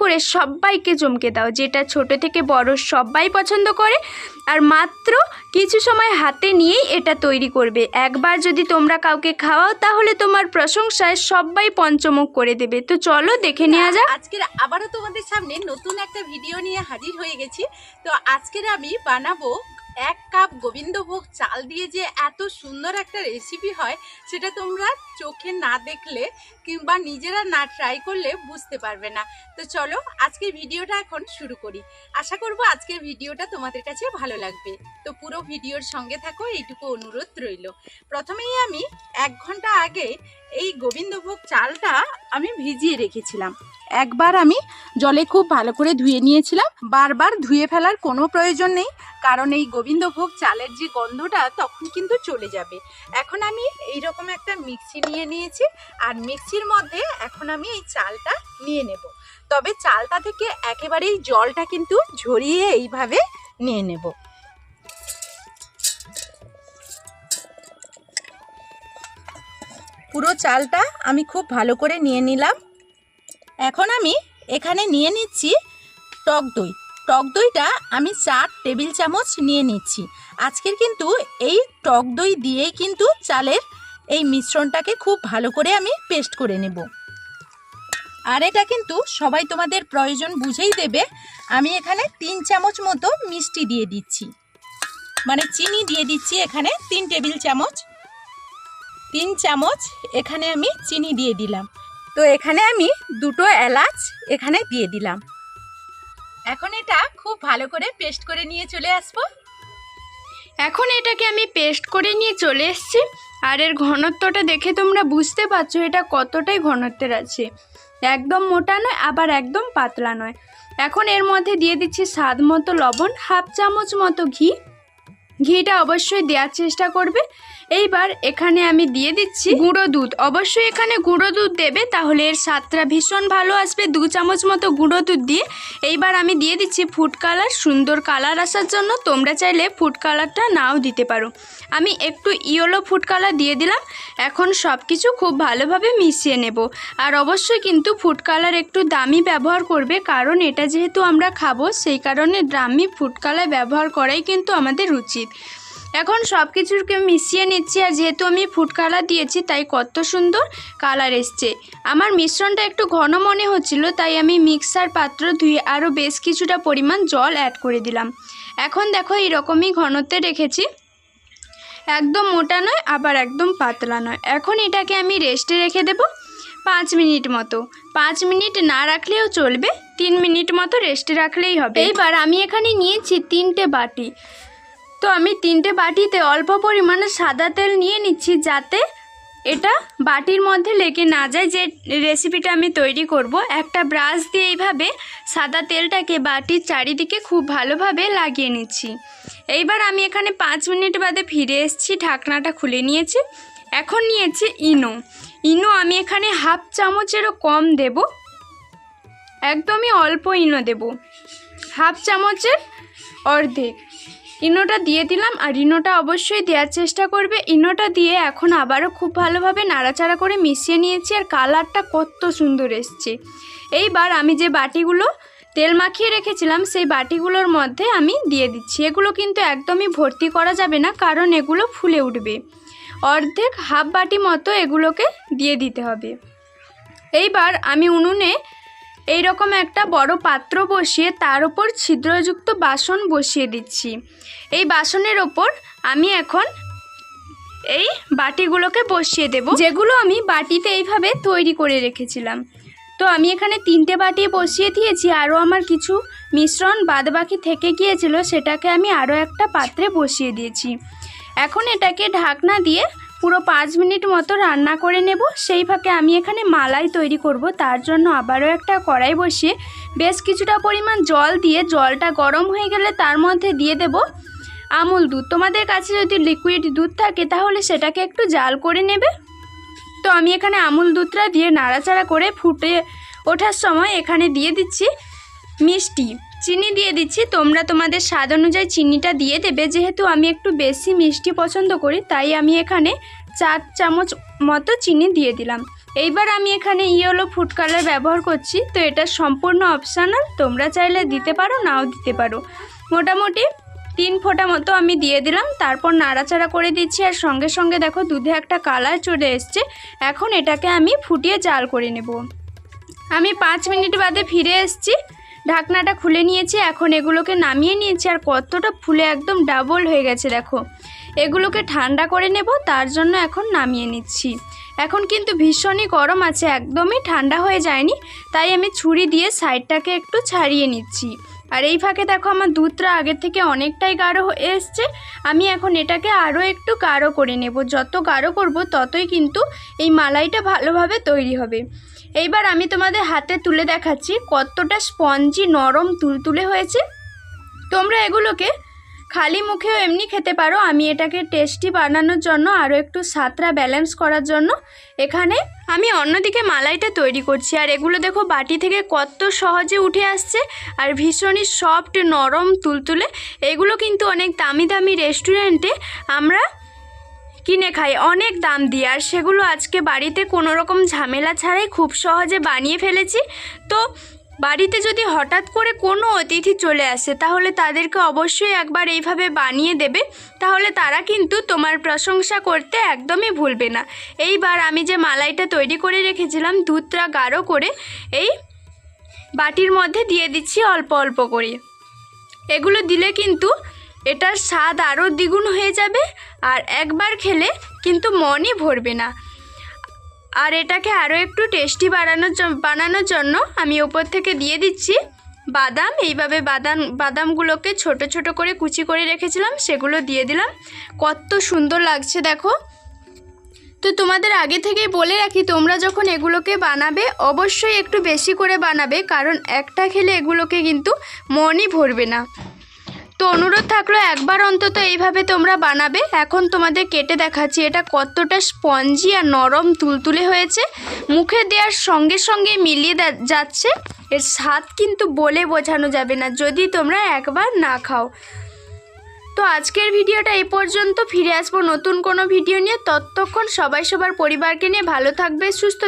করে সবাইকে চমকে দাও। যেটা ছোট থেকে বড় সবাই পছন্দ করে আর মাত্র কিছু সময় হাতে নিয়েই এটা তৈরি করবে। একবার যদি তোমরা কাউকে খাওয়াও তাহলে তোমার প্রশংসায় সবাই পঞ্চমুখ করে দেবে। তো চলো দেখে নেওয়া যাক। আজকের আবারও তোমাদের সামনে নতুন একটা ভিডিও নিয়ে হাজির হয়ে গেছি। তো আজকের আমি বানাবো এক কাপ গোবিন্দভোগ চাল দিয়ে যে এত সুন্দর একটা রেসিপি হয় সেটা তোমরা চোখে না দেখলে কিংবা নিজেরা না ট্রাই করলে বুঝতে পারবে না। তো চলো, আজকের ভিডিওটা এখন শুরু করি। আশা করব আজকের ভিডিওটা তোমাদের কাছে ভালো লাগবে। তো পুরো ভিডিওর সঙ্গে থাকো, এইটুকু অনুরোধ রইল। প্রথমেই আমি এক ঘণ্টা আগে এই গোবিন্দভোগ চালটা আমি ভিজিয়ে রেখেছিলাম। একবার আমি জলে খুব ভালো করে ধুয়ে নিয়েছিলাম। বারবার ধুয়ে ফেলার কোনো প্রয়োজন নেই, কারণ এই গোবিন্দভোগ চালের যে গন্ধটা তখন কিন্তু চলে যাবে। এখন আমি এই রকম একটা মিক্সি নিয়ে নিয়েছি, আর মিক্সির মধ্যে এখন আমি এই চালটা নিয়ে নেব। তবে চালটা থেকে একেবারেই জলটা কিন্তু ঝরিয়ে এইভাবে নিয়ে নেব। পুরো চালটা আমি খুব ভালো করে নিয়ে নিলাম। এখন আমি এখানে নিয়ে নিচ্ছি টক দই। টক দইটা আমি চার টেবিল চামচ নিয়ে নিচ্ছি। আজকের কিন্তু এই টক দই দিয়েই কিন্তু চালের এই মিশ্রণটাকে খুব ভালো করে আমি পেস্ট করে নেব। আর এটা কিন্তু সবাই তোমাদের প্রয়োজন বুঝেই দেবে। আমি এখানে তিন চামচ মতো মিষ্টি দিয়ে দিচ্ছি। মানে চিনি দিয়ে দিচ্ছি এখানে তিন টেবিল চামচ। তিন চামচ এখানে আমি চিনি দিয়ে দিলাম। তো এখানে আমি দুটো এলাচ এখানে দিয়ে দিলাম। এখন এটা খুব ভালো করে পেস্ট করে নিয়ে চলে আসব। এখন এটাকে আমি পেস্ট করে নিয়ে চলে এসেছি। আর এর ঘনত্বটা দেখে তোমরা বুঝতে পারছ এটা কতটাই ঘনত্বের আছে। একদম মোটা নয়, আবার একদম পাতলা নয়। এখন এর মধ্যে দিয়ে দিচ্ছি স্বাদ মতো লবণ, হাফ চামচ মতো ঘি। ঘিটা অবশ্যই দেওয়ার চেষ্টা করবে। এইবার এখানে আমি দিয়ে দিচ্ছি গুঁড়ো দুধ। অবশ্যই এখানে গুঁড়ো দুধ দেবে, তাহলে এর স্বাদটা ভীষণ ভালো আসবে। দু চামচ মতো গুঁড়ো দুধ দিয়ে এইবার আমি দিয়ে দিচ্ছি ফুড কালার সুন্দর কালার আসার জন্য। তোমরা চাইলে ফুড কালারটা নাও দিতে পারো। আমি একটু ইয়েলো ফুড কালার দিয়ে দিলাম। এখন সব কিছু খুব ভালোভাবে মিশিয়ে নেব। আর অবশ্যই কিন্তু ফুড কালার একটু দামি ব্যবহার করবে, কারণ এটা যেহেতু আমরা খাব, সেই কারণে দামি ফুড কালার ব্যবহার করাই কিন্তু আমাদের উচিত। এখন সব কিছুকে মিশিয়ে নিচ্ছি আর যেহেতু আমি ফুড কালার দিয়েছি, তাই কত সুন্দর কালার এসছে। আমার মিশ্রণটা একটু ঘন মনে হচ্ছিল, তাই আমি মিক্সার পাত্র ধুয়ে আরও বেশ কিছুটা পরিমাণ জল অ্যাড করে দিলাম। এখন দেখো এইরকমই ঘনত্বে রেখেছি। একদম মোটা নয়, আবার একদম পাতলা নয়। এখন এটাকে আমি রেস্টে রেখে দেব পাঁচ মিনিট মতো। পাঁচ মিনিট না রাখলেও চলবে, তিন মিনিট মতো রেস্টে রাখলেই হবে। এইবার আমি এখানে নিয়েছি তিনটে বাটি। তো আমি তিনটে বাটিতে অল্প পরিমাণে সাদা তেল নিয়ে নিচ্ছি যাতে এটা বাটির মধ্যে লেগে না যায়। যে রেসিপিটা আমি তৈরি করব, একটা ব্রাশ দিয়ে এইভাবে সাদা তেলটাকে বাটির চারিদিকে খুব ভালোভাবে লাগিয়ে নিচ্ছি। এইবার আমি এখানে পাঁচ মিনিট বাদে ফিরে এসেছি, ঢাকনাটা খুলে নিয়েছি। এখন নিয়েছি ইনো। ইনো আমি এখানে হাফ চামচেরও কম দেব। একদমই অল্প ইনো দেব। হাফ চামচের অর্ধেক। ইনোটা দিয়ে দিলাম আর ইনোটা অবশ্যই দেওয়ার চেষ্টা করবে। ইনোটা দিয়ে এখন আবারও খুব ভালোভাবে নাড়াচাড়া করে মিশিয়ে নিয়েছি আর কালারটা কত সুন্দর এসছে। এইবার আমি যে বাটিগুলো তেল মাখিয়ে রেখেছিলাম, সেই বাটিগুলোর মধ্যে আমি দিয়ে দিচ্ছি। এগুলো কিন্তু একদমই ভর্তি করা যাবে না, কারণ এগুলো ফুলে উঠবে। অর্ধেক হাফ বাটি মতো এগুলোকে দিয়ে দিতে হবে। এইবার আমি উনুনে এই রকম একটা বড় পাত্র বসিয়ে তার ওপর ছিদ্রযুক্ত বাসন বসিয়ে দিচ্ছি। এই বাসনের ওপর আমি এখন এই বাটিগুলোকে বসিয়ে দেব। যেগুলো আমি বাটিতে এইভাবে তৈরি করে রেখেছিলাম। তো আমি এখানে তিনটে বাটি বসিয়ে দিয়েছি। আরও আমার কিছু মিশ্রণ বাদবাকি থেকে গিয়েছিল, সেটাকে আমি আরও একটা পাত্রে বসিয়ে দিয়েছি। এখন এটাকে ঢাকনা দিয়ে পুরো পাঁচ মিনিট মতো রান্না করে নেব। সেই ফাঁকে আমি এখানে মালাই তৈরি করব। তার জন্য আবারও একটা কড়াই বসিয়ে বেশ কিছুটা পরিমাণ জল দিয়ে জলটা গরম হয়ে গেলে তার মধ্যে দিয়ে দেব আমুল দুধ। তোমাদের কাছে যদি লিকুইড দুধ থাকে তাহলে সেটাকে একটু জাল করে নেবে। তো আমি এখানে আমুল দুধটা দিয়ে নাড়াচাড়া করে ফুটে ওঠার সময় এখানে দিয়ে দিচ্ছি মিষ্টি। চিনি দিয়ে দিচ্ছি। তোমরা তোমাদের স্বাদ অনুযায়ী চিনিটা দিয়ে দেবে। যেহেতু আমি একটু বেশি মিষ্টি পছন্দ করি, তাই আমি এখানে চার চামচ মতো চিনি দিয়ে দিলাম। এইবার আমি এখানে ইয়েলো ফুড কালার ব্যবহার করছি। তো এটা সম্পূর্ণ অপশানাল তোমরা চাইলে দিতে পারো, নাও দিতে পারো। মোটামুটি তিন ফোঁটা মতো আমি দিয়ে দিলাম। তারপর নাড়াচাড়া করে দিচ্ছি আর সঙ্গে সঙ্গে দেখো দুধে একটা কালার চলে এসছে। এখন এটাকে আমি ফুটিয়ে জাল করে নেব। আমি পাঁচ মিনিট বাদে ফিরে এসেছি। ঢাকনাটা খুলে নিয়েছি, এখন এগুলোকে নামিয়ে নিয়েছি আর কতটা ফুলে একদম ডাবল হয়ে গেছে, দেখো। এগুলোকে ঠান্ডা করে নেব, তার জন্য এখন নামিয়ে নিচ্ছি। এখন কিন্তু ভীষণই গরম আছে, একদমই ঠান্ডা হয়ে যায়নি, তাই আমি ছুরি দিয়ে সাইডটাকে একটু ছাড়িয়ে নিচ্ছি। আর এই ফাঁকে দেখো আমার দুধটা আগের থেকে অনেকটাই গাঢ় হয়ে এসছে, আমি এখন এটাকে আরও একটু গাঢ় করে নেব। যত গাঢ় করব, ততই কিন্তু এই মালাইটা ভালোভাবে তৈরি হবে। এইবার আমি তোমাদের হাতে তুলে দেখাচ্ছি কতটা স্পঞ্জি নরম তুলতুলে হয়েছে। তোমরা এগুলোকে খালি মুখেও এমনি খেতে পারো। আমি এটাকে টেস্টি বানানোর জন্য আরও একটু সাতরা ব্যালেন্স করার জন্য এখানে আমি অন্যদিকে মালাইটা তৈরি করছি। আর এগুলো দেখো বাটি থেকে কত সহজে উঠে আসছে আর ভীষণই সফট নরম, তুলতুলে। এগুলো কিন্তু অনেক দামি দামি রেস্টুরেন্টে আমরা কিনে খাই, অনেক দাম দিয়ে। আর সেগুলো আজকে বাড়িতে কোনো রকম ঝামেলা ছাড়াই খুব সহজে বানিয়ে ফেলেছি। তো বাড়িতে যদি হঠাৎ করে কোনো অতিথি চলে আসে, তাহলে তাদেরকে অবশ্যই একবার এইভাবে বানিয়ে দেবে। তাহলে তারা কিন্তু তোমার প্রশংসা করতে একদমই ভুলবে না। এইবার আমি যে মালাইটা তৈরি করে রেখেছিলাম, দুধটা গাঢ় করে, এই বাটির মধ্যে দিয়ে দিচ্ছি অল্প অল্প করে। এগুলো দিলে কিন্তু এটার স্বাদ আরও দ্বিগুণ হয়ে যাবে আর একবার খেলে কিন্তু মনই ভরবে না। আর এটাকে আরও একটু টেস্টি বাড়ানোর বানানোর জন্য আমি ওপর থেকে দিয়ে দিচ্ছি বাদাম। এইভাবে বাদাম, বাদামগুলোকে ছোট ছোট করে কুচি করে রেখেছিলাম, সেগুলো দিয়ে দিলাম। কত সুন্দর লাগছে দেখো। তো তোমাদের আগে থেকেই বলে রাখি, তোমরা যখন এগুলোকে বানাবে অবশ্যই একটু বেশি করে বানাবে, কারণ একটা খেলে এগুলোকে কিন্তু মনই ভরবে না। তো অনুরোধ থাকল একবার অন্তত এইভাবে তোমরা বানাবে। এখন তোমাদের কেটে দেখাচ্ছি, এটা কতটা স্পঞ্জি আর নরম তুলতুলে হয়েছে। মুখে দেওয়ার সঙ্গে সঙ্গে মিলিয়ে যাচ্ছে। এর স্বাদ কিন্তু বলে বোঝানো যাবে না, যদি তোমরা একবার না খাও। তো আজকের ভিডিওটা এই পর্যন্ত, ফিরে আসব নতুন কোনো ভিডিও নিয়ে। ততক্ষণ সবাই সবার পরিবারকে নিয়ে ভালো থাকবে, সুস্থ